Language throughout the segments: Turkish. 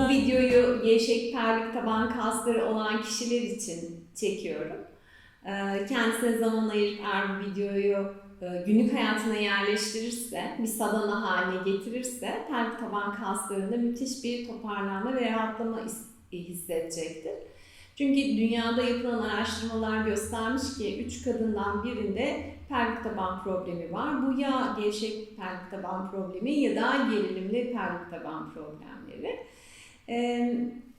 Bu videoyu gevşek pelvik taban kasları olan kişiler için çekiyorum. Ee, Kendisine zaman ayırıp eğer bu videoyu e, günlük hayatına yerleştirirse, bir sadana haline getirirse pelvik taban kaslarında müthiş bir toparlanma ve rahatlama his- hissedecektir. Çünkü dünyada yapılan araştırmalar göstermiş ki 3 kadından birinde pelvik taban problemi var. Bu ya gevşek pelvik taban problemi ya da gerilimli pelvik taban problemleri.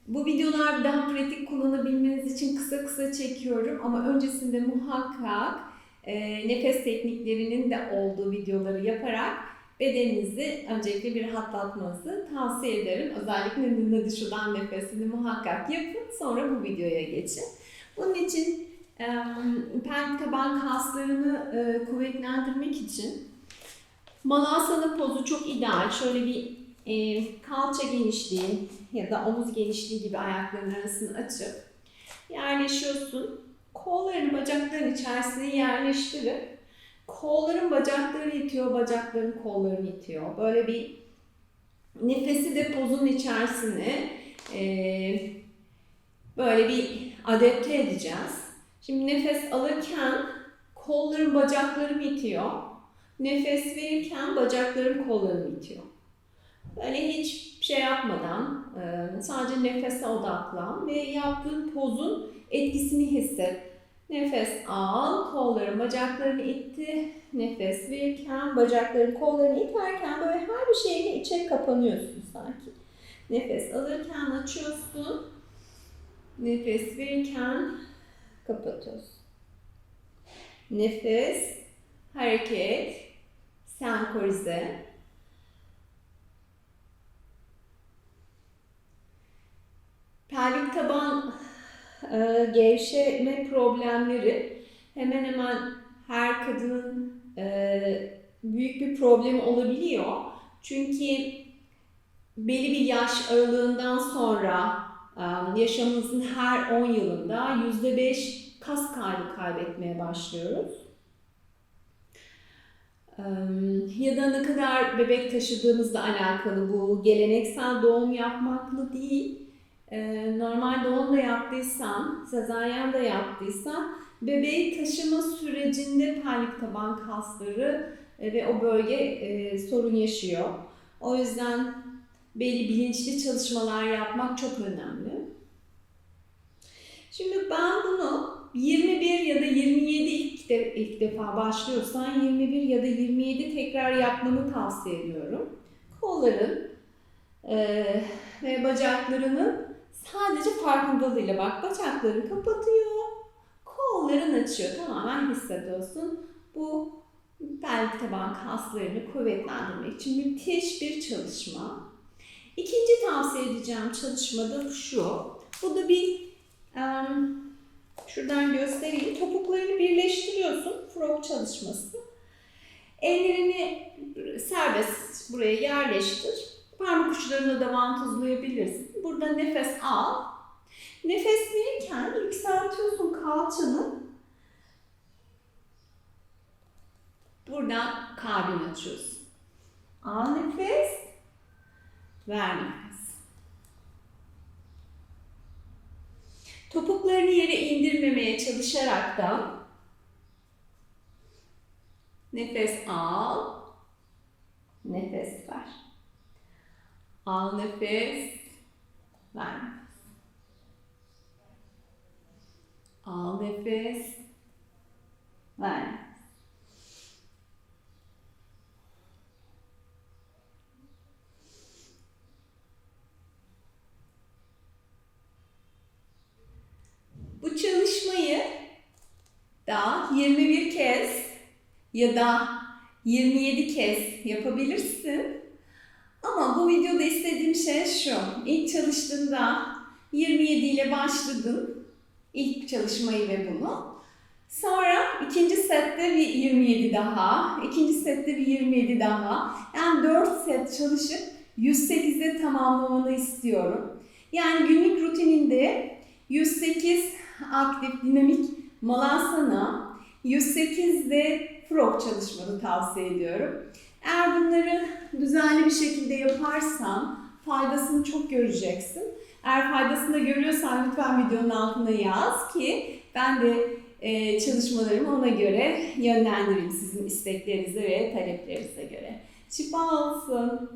Bu videolar daha pratik kullanabilmeniz için kısa kısa çekiyorum ama öncesinde muhakkak nefes tekniklerinin de olduğu videoları yaparak bedeninizi öncelikle bir rahatlatmanızı tavsiye ederim. Özellikle nınna dışıdan nefesini muhakkak yapın sonra bu videoya geçin. Bunun için e, pelvik taban kaslarını kuvvetlendirmek için Malasana pozu çok ideal. Şöyle bir e, kalça genişliği ya da omuz genişliği gibi ayakların arasını açıp yerleşiyorsun. Kollarını bacakların içerisine yerleştirip kolların bacakları itiyor, bacakların kollarını itiyor. Böyle bir nefesi de pozun içerisine e, böyle bir adapte edeceğiz. Şimdi nefes alırken kolların bacaklarımı itiyor. Nefes verirken bacaklarım kollarımı itiyor. Böyle hiç şey yapmadan e, sadece nefese odaklan ve yaptığın pozun etkisini hisset. Nefes al, kolların bacaklarını itti. Nefes verirken bacakların kollarını iterken böyle her bir şeyle içe kapanıyorsun sanki. Nefes alırken açıyorsun. Nefes verirken kapatıyorsun. Nefes, hareket, senkronize. Pelvik taban e, gevşeme problemleri hemen hemen her kadının e, büyük bir problemi olabiliyor. Çünkü belli bir yaş aralığından sonra e, yaşamımızın her 10 yılında %5 kas kaybı kaybetmeye başlıyoruz. Ya da ne kadar bebek taşıdığımızla alakalı bu geleneksel doğum yapmakla değil, ee, normal da yaptıysan, sezaryen de yaptıysan bebeği taşıma sürecinde pelvik taban kasları e, ve o bölge e, sorun yaşıyor. O yüzden belli bilinçli çalışmalar yapmak çok önemli. Şimdi ben bunu 21 ya da 27 ilk, de, ilk defa başlıyorsan 21 ya da 27 tekrar yapmanı tavsiye ediyorum. Kolların e, ve bacaklarının Sadece farkındalığıyla bak bacakları kapatıyor, kolların açıyor. Tamamen hissediyorsun. Bu bel taban kaslarını kuvvetlendirmek için müthiş bir çalışma. İkinci tavsiye edeceğim çalışma da şu. Bu da bir şuradan göstereyim. Topuklarını birleştiriyorsun. Frog çalışması. Ellerini serbest buraya yerleştir. Parmak uçlarını da vantuzlayabilirsin. Burada nefes al. Nefes verirken yükseltiyorsun kalçanı. Buradan kalbini açıyorsun. Al nefes. Ver nefes. Topuklarını yere indirmemeye çalışarak da nefes al. Nefes ver. Al nefes. Ver. Al nefes. Ver. Bu çalışmayı da 21 kez ya da 27 kez yapabilirsin. Ama bu videoda istediğim şey şu. İlk çalıştığında 27 ile başladın. İlk çalışmayı ve bunu. Sonra ikinci sette bir 27 daha. ikinci sette bir 27 daha. Yani 4 set çalışıp 108'e tamamlamanı istiyorum. Yani günlük rutininde 108 aktif dinamik malasana, 108 de frog çalışmanı tavsiye ediyorum. Eğer bunları düzenli bir şekilde yaparsan faydasını çok göreceksin. Eğer faydasını da görüyorsan lütfen videonun altına yaz ki ben de e, çalışmalarımı ona göre yönlendireyim sizin isteklerinize ve taleplerinize göre. Şifa olsun.